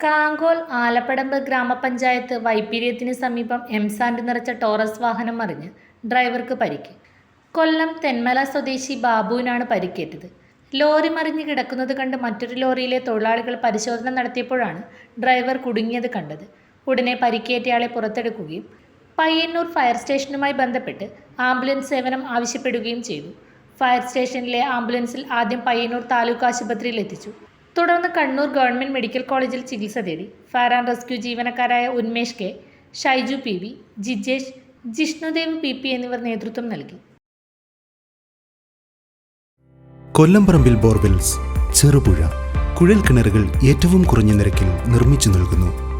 കാങ്കോൽ ആലപ്പടമ്പ് ഗ്രാമപഞ്ചായത്ത് വൈപ്പിര്യത്തിന് സമീപം എംസാൻഡ് നിറച്ച ടോറസ് വാഹനം മറിഞ്ഞ് ഡ്രൈവർക്ക് പരിക്ക്. കൊല്ലം തെന്മല സ്വദേശി ബാബുവിനാണ് പരിക്കേറ്റത്. ലോറി മറിഞ്ഞ് കിടക്കുന്നത് കണ്ട് മറ്റൊരു ലോറിയിലെ തൊഴിലാളികൾ പരിശോധന നടത്തിയപ്പോഴാണ് ഡ്രൈവർ കുടുങ്ങിയത് കണ്ടത്. ഉടനെ പരിക്കേറ്റയാളെ പുറത്തെടുക്കുകയും പയ്യന്നൂർ ഫയർ സ്റ്റേഷനുമായി ബന്ധപ്പെട്ട് ആംബുലൻസ് സേവനം ആവശ്യപ്പെടുകയും ചെയ്തു. ഫയർ സ്റ്റേഷനിലെ ആംബുലൻസിൽ ആദ്യം പയ്യന്നൂർ താലൂക്ക് ആശുപത്രിയിൽ എത്തിച്ചു. തുടർന്ന് കണ്ണൂർ ഗവൺമെന്റ് മെഡിക്കൽ കോളേജിൽ ചികിത്സ തേടി. Fire and rescue ജീവനക്കാരായ Unmesh K Shaiju P V Jijesh Jishnudev P P എന്നിവർ നേതൃത്വം നൽകി. കൊല്ലംപറമ്പിൽ ബോർവെൽസ് ചെറുപുഴ കുഴൽ കിണറുകൾ ഏറ്റവും കുറഞ്ഞ നിരക്കിൽ നിർമ്മിച്ചു നൽകുന്നു.